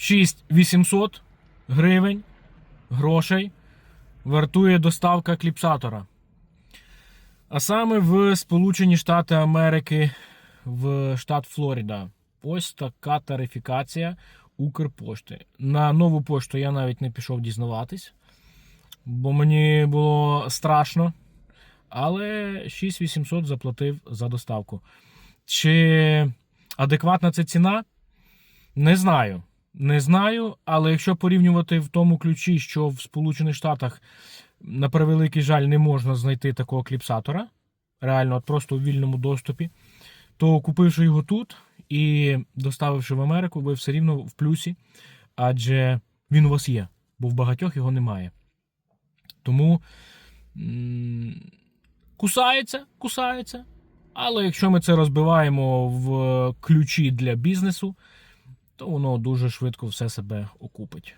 6800 гривень грошей вартує доставка кліпсатора. А саме в Сполучені Штати Америки, в штат Флорида. Ось така тарифікація Укрпошти. На нову пошту я навіть не пішов дізнаватись, бо мені було страшно. Але 6800 заплатив за доставку. Чи адекватна це ціна? Не знаю. Не знаю, але якщо порівнювати в тому ключі, що в Сполучених Штатах, на превеликий жаль, не можна знайти такого кліпсатора, реально, от просто у вільному доступі, то купивши його тут і доставивши в Америку, ви все рівно в плюсі, адже він у вас є, бо в багатьох його немає. Тому кусається, кусається. Але якщо ми це розбиваємо в ключі для бізнесу, то воно дуже швидко все себе окупить.